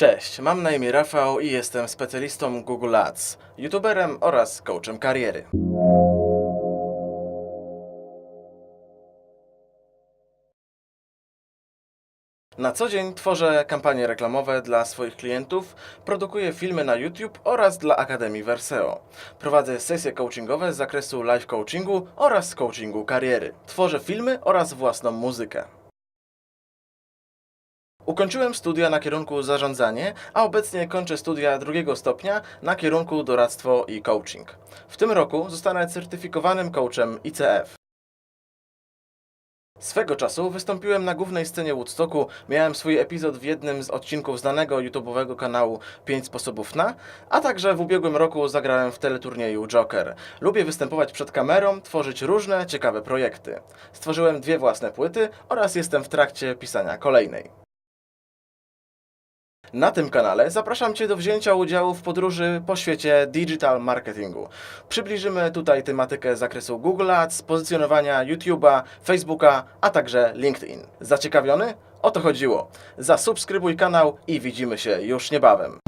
Cześć, mam na imię Rafał i jestem specjalistą Google Ads, youtuberem oraz coachem kariery. Na co dzień tworzę kampanie reklamowe dla swoich klientów, produkuję filmy na YouTube oraz dla Akademii Verseo. Prowadzę sesje coachingowe z zakresu live coachingu oraz coachingu kariery. Tworzę filmy oraz własną muzykę. Ukończyłem studia na kierunku zarządzanie, a obecnie kończę studia drugiego stopnia na kierunku doradztwo i coaching. W tym roku zostanę certyfikowanym coachem ICF. Swego czasu wystąpiłem na głównej scenie Woodstocku, miałem swój epizod w jednym z odcinków znanego YouTube'owego kanału 5 sposobów na, a także w ubiegłym roku zagrałem w teleturnieju Joker. Lubię występować przed kamerą, tworzyć różne ciekawe projekty. Stworzyłem dwie własne płyty oraz jestem w trakcie pisania kolejnej. Na tym kanale zapraszam Cię do wzięcia udziału w podróży po świecie digital marketingu. Przybliżymy tutaj tematykę z zakresu Google Ads, pozycjonowania YouTube'a, Facebooka, a także LinkedIn. Zaciekawiony? O to chodziło. Zasubskrybuj kanał i widzimy się już niebawem.